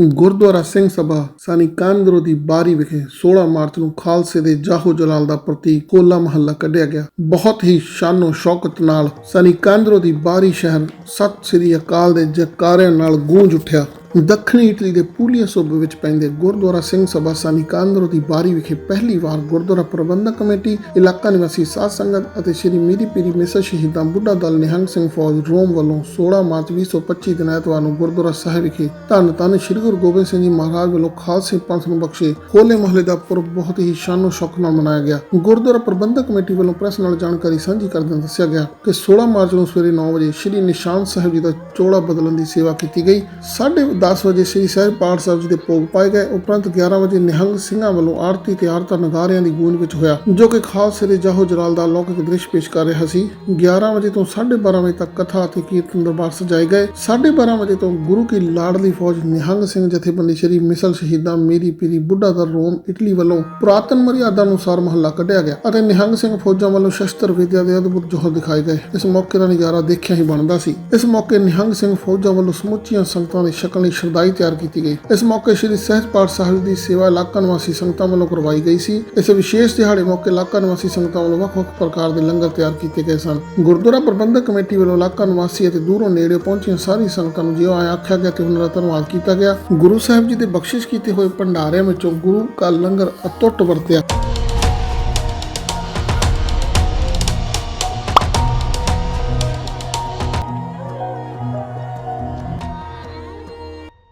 ਗੁਰਦੁਆਰਾ ਸਿੰਘ ਸਭਾ ਸਾਨੀ ਕਾਂਦਰੋ ਦੀ ਬਾਰੀ ਵਿਖੇ 16 ਮਾਰਚ ਨੂੰ ਖਾਲਸੇ ਦੇ ਜਾਹੋ ਜਲਾਲ ਦਾ ਪ੍ਰਤੀਕ ਹੋਲਾ ਮਹੱਲਾ ਕੱਢਿਆ ਗਿਆ। ਬਹੁਤ ਹੀ ਸ਼ਾਨੋ ਸ਼ੌਕਤ ਨਾਲ ਸਾਨੀ ਕਾਂਦਰੋ ਦੀ ਬਾਰੀ ਸ਼ਹਿਰ ਸਤਿ ਸ੍ਰੀ ਅਕਾਲ ਦੇ ਜਕਾਰਿਆਂ ਨਾਲ ਗੂੰਜ ਉੱਠਿਆ। ਦੱਖਣੀ ਇਟਲੀ ਦੇ ਪੂਲੀਆ ਸੂਬੇ ਵਿੱਚ ਪੈਂਦੇ ਗੁਰਦੁਆਰਾ ਸਿੰਘ ਸਭਾ ਸਾਨੀ ਦੀ ਬਾਰੀ ਵਿਖੇ ਪਹਿਲੀ ਵਾਰ ਗੁਰਦੁਆਰਾ ਪ੍ਰਬੰਧਕ ਕਮੇਟੀ, ਇਲਾਕਾ ਨਿਵਾਸੀ ਸਾਧ ਸੰਗਤ ਅਤੇ ਸ਼੍ਰੀ ਮੀਰੀ ਪੀਰੀ ਮਿਸਰ ਸ਼ਹੀਦਾਂ ਬੁੱਢਾ ਦਲ ਨਿਹੰਗ ਸਿੰਘ ਫੌਜ ਰੋਮ ਵੱਲੋਂ 16 ਮਾਰਚ 2025 ਦਿਨ ਐਤਵਾਰ ਨੂੰ ਗੁਰਦੁਆਰਾ ਸਾਹਿਬ ਵਿਖੇ ਧੰਨ ਧੰਨ ਸ਼੍ਰੀ ਗੁਰੂ ਗੋਬਿੰਦ ਸਿੰਘ ਜੀ ਮਹਾਰਾਜ ਵੱਲੋਂ ਖਾਲਸੇ ਪੰਥ ਨੂੰ ਬਖਸ਼ੇ ਹੋਲੇ ਮਹੱਲੇ ਦਾ ਪੁਰਬ ਬਹੁਤ ਹੀ ਸ਼ਾਨੋ ਸ਼ੌਕ ਨਾਲ ਮਨਾਇਆ ਗਿਆ। ਗੁਰਦੁਆਰਾ ਪ੍ਰਬੰਧਕ ਕਮੇਟੀ ਵੱਲੋਂ ਪ੍ਰੈਸ ਨਾਲ ਜਾਣਕਾਰੀ ਸਾਂਝੀ ਕਰਦਿਆਂ ਦੱਸਿਆ ਗਿਆ ਕਿ 16 ਮਾਰਚ ਨੂੰ ਸਵੇਰੇ 9 ਵਜੇ ਸ਼੍ਰੀ ਨਿਸ਼ਾਨ ਸਾਹਿਬ ਜੀ ਦਾ ਚੋਲਾ ਬਦਲਣ ਦੀ ਸੇਵਾ ਕੀਤੀ ਗਈ। 10:30 ਵਜੇ ਸ਼੍ਰੀ ਸਹਿਜ ਪਾਠ ਸਾਹਿਬ ਜੀ ਦੇ ਭੋਗ ਪਾਏ ਗਏ। ਉਪਰੰਤ 11 ਵਜੇ ਨਿਹੰਗ ਸਿੰਘਾਂ ਵੱਲੋਂ ਆਰਤੀ ਤੇ ਆਰਤਾ ਨਗਾਰਿਆਂ ਦੀ ਗੂੰਜ ਵਿੱਚ ਹੋਇਆ, ਜੋ ਕਿ ਖਾਲਸੇ ਦੇ ਜਾਹੋ ਜਲਾਲ ਦਾ ਅਲੌਕਿਕ ਦ੍ਰਿਸ਼ ਪੇਸ਼ ਕਰ ਰਿਹਾ ਸੀ। 11 ਵਜੇ ਤੋਂ 12:30 ਵਜੇ ਤੱਕ ਕਥਾ ਅਤੇ ਕੀਰਤਨ ਦਰਬਾਰ ਸਜਾਏ ਗਏ। 12:30 ਵਜੇ ਤੋਂ ਗੁਰੂ ਕੀ ਲਾਡਲੀ ਫੌਜ ਨਿਹੰਗ ਸਿੰਘ ਜਥੇਬੰਦੀ ਸ਼੍ਰੀ ਮਿਸਲ ਸ਼ਹੀਦਾਂ ਮੇਰੀ ਪੀਰੀ ਬੁੱਢਾ ਦਰ ਰੋਮ, ਇਟਲੀ ਵੱਲੋਂ ਪੁਰਾਤਨ ਮਰਿਆਦਾ ਅਨੁਸਾਰ ਮਹੱਲਾ ਕੱਢਿਆ ਗਿਆ ਅਤੇ ਨਿਹੰਗ ਸਿੰਘ ਫੌਜਾਂ ਵੱਲੋਂ ਸ਼ਸਤਰ ਵਿਦਿਆ ਦੇ ਅਦਭੁਤ ਜੋਹਰ ਦਿਖਾਏ ਗਏ। ਇਸ ਮੌਕੇ ਦਾ ਨਜ਼ਾਰਾ ਦੇਖਿਆ ਹੀ ਬਣਦਾ ਸੀ। ਇਸ ਮੌਕੇ ਨਿਹੰਗ ਸਿੰਘ ਫੌਜਾਂ ਵੱਲੋਂ ਸਮੁੱਚੀਆਂ ਸੰਗਤਾਂ ਦੇ ਸ਼ਕਲ ਸ਼ਰਦਾਈ ਤਿਆਰ ਕੀਤੀ ਗਈ। ਇਸ ਮੌਕੇ ਸ਼੍ਰੀ ਸਹਿਜ ਪਾਠ ਸਾਹਿਬ ਦੀ ਸੇਵਾ ਇਲਾਕਾ ਨਿਵਾਸੀ ਸੰਗਤਾਂ ਵੱਲੋਂ ਕਰਵਾਈ ਗਈ ਸੀ। ਇਸ ਵਿਸ਼ੇਸ਼ ਦਿਹਾੜੇ ਮੌਕੇ ਇਲਾਕਾ ਨਿਵਾਸੀ ਸੰਗਤਾਂ ਵੱਲੋਂ ਵੱਖ-ਵੱਖ ਪ੍ਰਕਾਰ ਦੇ ਲੰਗਰ ਤਿਆਰ ਕੀਤੇ ਗਏ ਸਨ। ਗੁਰਦੁਆਰਾ ਪ੍ਰਬੰਧਕ ਕਮੇਟੀ ਵੱਲੋਂ ਇਲਾਕਾ ਨਿਵਾਸੀ ਅਤੇ ਦੂਰੋਂ ਨੇੜੇ ਪਹੁੰਚੀਆਂ ਸਾਰੀ ਸੰਗਤਾਂ ਨੂੰ ਜਿਉਂ ਆਇਆ ਆਖਿਆ ਗਿਆ ਤੇ ਉਹਨਾਂ ਦਾ ਧੰਨਵਾਦ ਕੀਤਾ ਗਿਆ। ਗੁਰੂ ਸਾਹਿਬ ਜੀ ਦੇ ਬਖਸ਼ਿਸ਼ ਕੀਤੇ ਹੋਏ ਭੰਡਾਰਿਆਂ ਵਿੱਚੋਂ ਗੁਰੂ ਕਾ ਲੰਗਰ ਅਤੁੱਟ ਵਰਤਿਆ।